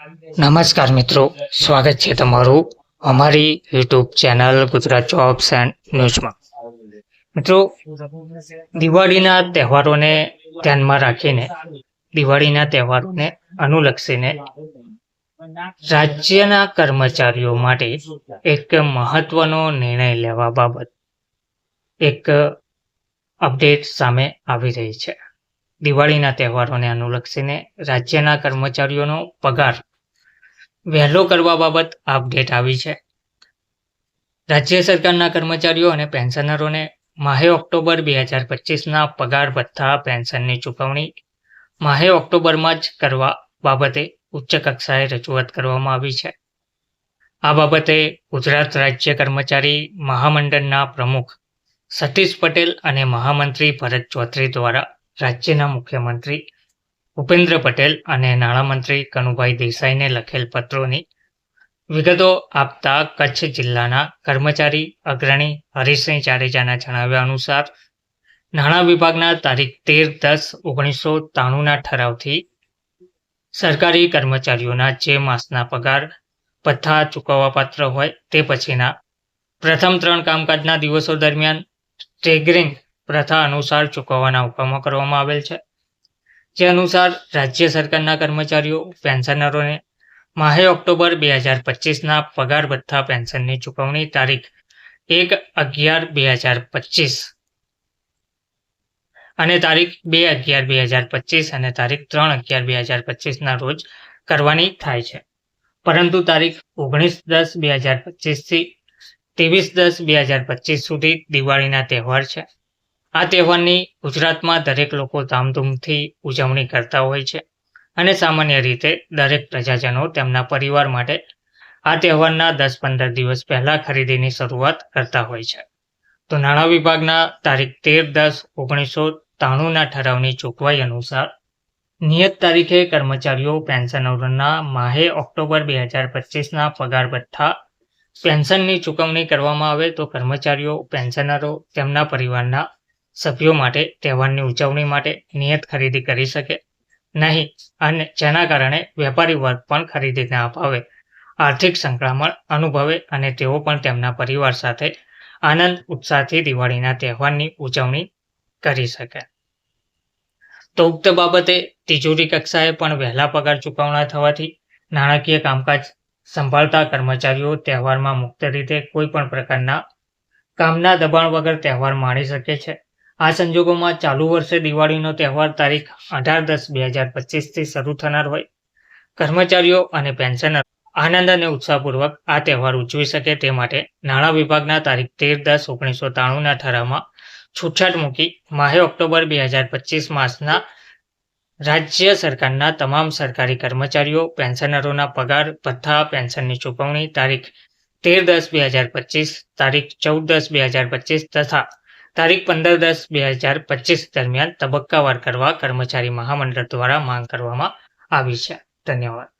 નમસ્કાર મિત્રો, સ્વાગત છે તમારું અમારી YouTube channel Gujarat jobs and ન્યૂઝમાં મિત્રો, દિવાળીના તહેવારોને ધ્યાનમાં રાખીને, દિવાળીના તહેવારોને અનુલક્ષીને રાજ્યના કર્મચારીઓ માટે એક મહત્વનો નિર્ણય લેવા બાબત, એક અપડેટ સામે આવી રહી છે. દિવાળીના તહેવારોને અનુલક્ષીને રાજ્યના કર્મચારીઓનો પગાર વહેલો કરવા બાબત અપડેટ આવી છે. રાજ્ય સરકારના કર્મચારીઓ અને પેન્શનરોને માહે ઓક્ટોબર બે હજાર પચીસના પગાર ભથ્થા, પેન્શનની ચૂકવણી માહે ઓક્ટોબરમાં જ કરવા બાબતે ઉચ્ચ કક્ષાએ રજૂઆત કરવામાં આવી છે. આ બાબતે ગુજરાત રાજ્ય કર્મચારી મહામંડળના પ્રમુખ સતીશ પટેલ અને મહામંત્રી ભરત ચૌધરી દ્વારા રાજ્યના મુખ્યમંત્રી ભૂપેન્દ્ર પટેલ અને નાણામંત્રી કનુભાઈ દેસાઈને લખેલ પત્રોની વિગતો આપતા કચ્છ જિલ્લાના કર્મચારી અગ્રણી હરીશસિંહ જાડેજાના જણાવ્યા અનુસાર, નાણાં વિભાગના તારીખ તેર દસ ઓગણીસો ત્રાણુંના ઠરાવથી સરકારી કર્મચારીઓના જે માસના પગાર ભથ્થા ચૂકવવાપાત્ર હોય તે પછીના પ્રથમ ત્રણ કામકાજના દિવસો દરમિયાન સ્ટેગરિંગ પ્રથા અનુસાર ચૂકવવાના હુકમો કરવામાં આવેલ છે. જે અનુસાર રાજ્ય સરકારના કર્મચારીઓ, પેન્શનરોને માહે ઓક્ટોબર બે હજાર પચીસના પગાર ભથ્થા પેન્શનની ચૂકવણી તારીખ એક અગિયાર બે હજાર પચીસ. અને તારીખ બે અગિયાર બે હજાર પચીસ અને તારીખ ત્રણ અગિયાર બે હજાર પચીસના રોજ કરવાની થાય છે. પરંતુ તારીખ ઓગણીસ દસ બે હજાર પચીસથી ત્રેવીસ દસ બે હજાર પચીસ સુધી દિવાળીના તહેવાર છે. આ તહેવારની ગુજરાતમાં દરેક લોકો ધામધૂમથી ઉજવણી કરતા હોય છે અને સામાન્ય રીતે દરેક પ્રજાજનો તેમના પરિવાર માટે આ તહેવારના દસ પંદર દિવસ પહેલા ખરીદીની શરૂઆત કરતા હોય છે. તો નાણાં વિભાગના તારીખ તેર દસ ઓગણીસો ત્રાણુંના ઠરાવની જોગવાઈ અનુસાર નિયત તારીખે કર્મચારીઓ પેન્શનરોના માહે ઓક્ટોબર બે હજાર પચીસના પગાર ભથ્થા પેન્શનની ચૂકવણી કરવામાં આવે તો કર્મચારીઓ, પેન્શનરો તેમના પરિવારના સભ્યો માટે તહેવારની ઉજવણી માટે નિયત ખરીદી કરી શકે નહીં અને જેના કારણે વેપારી વર્ગ પણ ખરીદીને અભાવે આર્થિક સંક્રમણ અનુભવે અને તેઓ પણ તેમના પરિવાર સાથે આનંદ, ઉત્સાહથી દિવાળીના તહેવારની ઉજવણી કરી શકે. તો ઉક્ત બાબતે તિજોરી કક્ષાએ પણ વહેલા પગાર ચૂકવણા થવાથી નાણાકીય કામકાજ સંભાળતા કર્મચારીઓ તહેવારમાં મુક્ત રીતે કોઈ પણ પ્રકારના કામના દબાણ વગર તહેવાર માણી શકે છે. આ સંજોગોમાં ચાલુ વર્ષે દિવાળીનો તહેવાર તારીખ અઢાર દસ બે હજાર પચીસથી શરૂ થનાર હોય. કર્મચારીઓ અને પેન્શનર આનંદ અને ઉત્સાહપૂર્વક આ તહેવાર ઉજવી શકે તે માટે નાણાં વિભાગના તારીખ તેર દસ ઓગણીસો ત્રાણુંના ઠરાવમાં છૂટછાટ મૂકી માહે ઓક્ટોબર બે હજાર પચીસ માસના રાજ્ય સરકારના તમામ સરકારી કર્મચારીઓ, પેન્શનરોના પગાર, ભથ્થા, પેન્શનની ચૂકવણી તારીખ તેર દસ બે હજાર પચીસ, તારીખ ચૌદ દસ બે હજાર પચીસ તથા તારીખ પંદર દસ બે હજાર પચીસ દરમિયાન તબક્કાવાર કરવા કર્મચારી મહામંડળ દ્વારા માંગ કરવામાં આવી છે. ધન્યવાદ.